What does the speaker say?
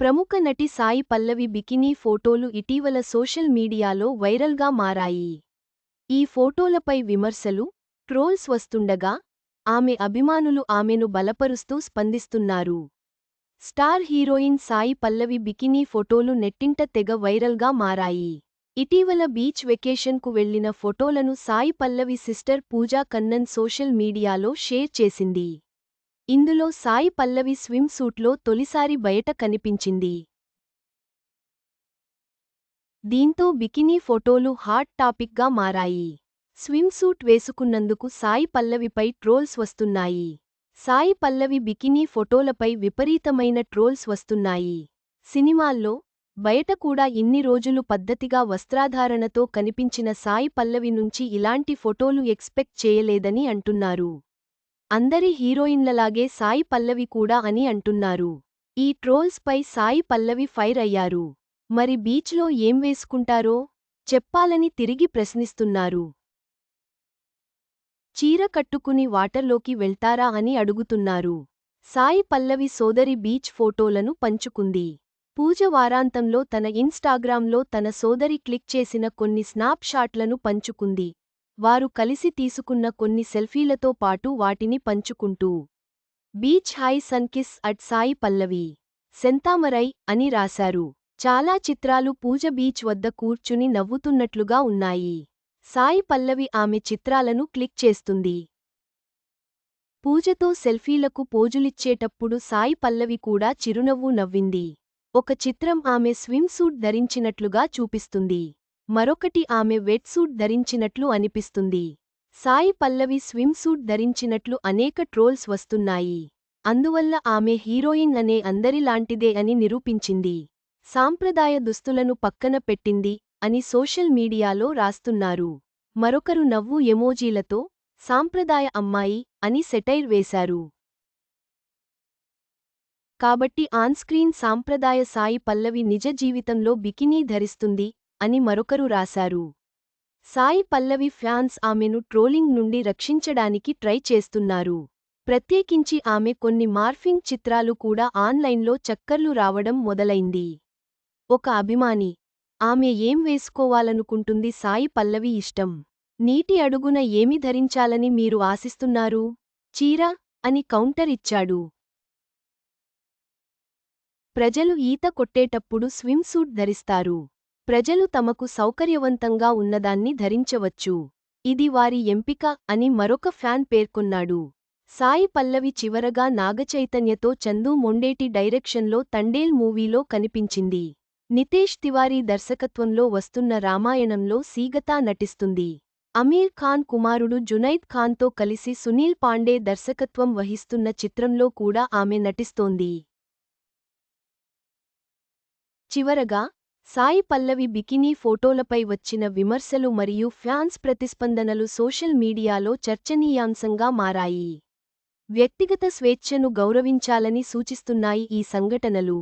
ప్రముఖ నటి సాయి పల్లవి బికినీ ఫోటోలు ఇటీవల సోషల్ మీడియాలో వైరల్గా మారాయి. ఈ ఫోటోలపై విమర్శలు ట్రోల్స్ వస్తుండగా ఆమె అభిమానులు ఆమెను బలపరుస్తూ స్పందిస్తున్నారు. Star heroine Sai Pallavi bikini ఫోటోలు నెట్టింట తెగ వైరల్గా మారాయి. ఇటీవల బీచ్ వెకేషన్కు వెళ్ళిన ఫోటోలను సాయి పల్లవి సిస్టర్ పూజా కన్నన్ సోషల్ మీడియాలో షేర్ చేసింది. ఇందులో సాయి పల్లవి స్విమ్ సూట్లో తొలిసారి బయట కనిపించింది. దీంతో బికినీ ఫోటోలు హాట్ టాపిక్గా మారాయి. స్విమ్ సూట్ వేసుకున్నందుకు సాయి పల్లవిపై ట్రోల్స్ వస్తున్నాయి. సాయి పల్లవి బికినీ ఫోటోలపై విపరీతమైన ట్రోల్స్ వస్తున్నాయి. సినిమాల్లో బయట కూడా ఇన్ని రోజులు పద్ధతిగా వస్త్రాధారణతో కనిపించిన సాయి పల్లవి నుంచి ఇలాంటి ఫోటోలు ఎక్స్పెక్ట్ చేయలేదని అంటున్నారు. అందరి హీరోయిన్లలాగే సాయి పల్లవి కూడా అని అంటున్నారు. ఈ ట్రోల్స్పై సాయి పల్లవి ఫైర్ అయ్యారు. మరి బీచ్లో ఏం వేసుకుంటారో? చెప్పాలని తిరిగి ప్రశ్నిస్తున్నారు. చీర కట్టుకుని వాటర్లోకి వెళ్తారా అని అడుగుతున్నారు. సాయి పల్లవి సోదరి బీచ్ ఫోటోలను పంచుకుంది. పూజ వారాంతంలో తన ఇన్స్టాగ్రామ్లో తన సోదరి క్లిక్ చేసిన కొన్ని స్నాప్ షాట్లను పంచుకుంది. వారు కలిసి తీసుకున్న కొన్ని సెల్ఫీలతో పాటు వాటిని పంచుకుంటూ beach high sunkiss at Sai Pallavi Senthamarai అని రాశారు. చాలా చిత్రాలు పూజ బీచ్ వద్ద కూర్చుని నవ్వుతున్నట్లుగా ఉన్నాయి. సాయి పల్లవి ఆమె చిత్రాలను క్లిక్ చేస్తుంది. పూజతో సెల్ఫీలకు పోజులిచ్చేటప్పుడు సాయి పల్లవి కూడా చిరునవ్వు నవ్వింది. ఒక చిత్రం ఆమె స్విమ్ సూట్ ధరించినట్లుగా చూపిస్తుంది. మరొకటి ఆమె వెట్ సూట్ ధరించినట్లు అనిపిస్తుంది. సాయి పల్లవి స్విమ్ సూట్ ధరించినట్లు అనేక ట్రోల్స్ వస్తున్నాయి. అందువల్ల ఆమె హీరోయిన్ అనే అందరిలాంటిదే అని నిరూపించింది. సాంప్రదాయ దుస్తులను పక్కన పెట్టింది అని సోషల్ మీడియాలో రాస్తున్నారు. మరొకరు నవ్వు ఎమోజీలతో సాంప్రదాయ అమ్మాయి అని సెటైర్ వేశారు. కాబట్టి ఆన్స్క్రీన్ సాంప్రదాయ సాయి పల్లవి నిజ జీవితంలో బికినీ ధరిస్తుంది అని మరొకరు రాశారు. సాయి పల్లవి ఫ్యాన్స్ ఆమెను ట్రోలింగ్ నుండి రక్షించడానికి ట్రై చేస్తున్నారు. ప్రత్యేకించి ఆమె కొన్ని మార్ఫింగ్ చిత్రాలు కూడా ఆన్లైన్లో చక్కర్లు రావడం మొదలైంది. ఒక అభిమాని ఆమె ఏం వేసుకోవాలనుకుంటుంది సాయి పల్లవి ఇష్టం? నీటి అడుగున ఏమి ధరించాలని మీరు ఆశిస్తున్నారు? చీర అని కౌంటర్ ఇచ్చాడు. ప్రజలు ఈత కొట్టేటప్పుడు స్విమ్ సూట్ ధరిస్తారు. ప్రజలు తమకు సౌకర్యవంతంగా ఉన్నదాన్ని ధరించవచ్చు. ఇది వారి ఎంపిక అని మరొక ఫ్యాన్ పేర్కొన్నాడు. సాయి పల్లవి చివరగా నాగచైతన్యతో చందు మొండేటి డైరెక్షన్లో తండేల్ మూవీలో కనిపించింది. నితేష్ తివారీ దర్శకత్వంలో వస్తున్న రామాయణంలో సీగతా నటిస్తుంది. అమీర్ ఖాన్ కుమారుడు జునైద్ ఖాన్తో కలిసి సునీల్ పాండే దర్శకత్వం వహిస్తున్న చిత్రంలో కూడా ఆమె నటిస్తోంది. చివరగా సాయి పల్లవి బికినీ ఫోటోలపై వచ్చిన విమర్శలు మరియు ఫ్యాన్స్ ప్రతిస్పందనలు సోషల్ మీడియాలో చర్చనీయాంశంగా మారాయి. వ్యక్తిగత స్వేచ్ఛను గౌరవించాలని సూచిస్తున్నాయి ఈ సంఘటనలు.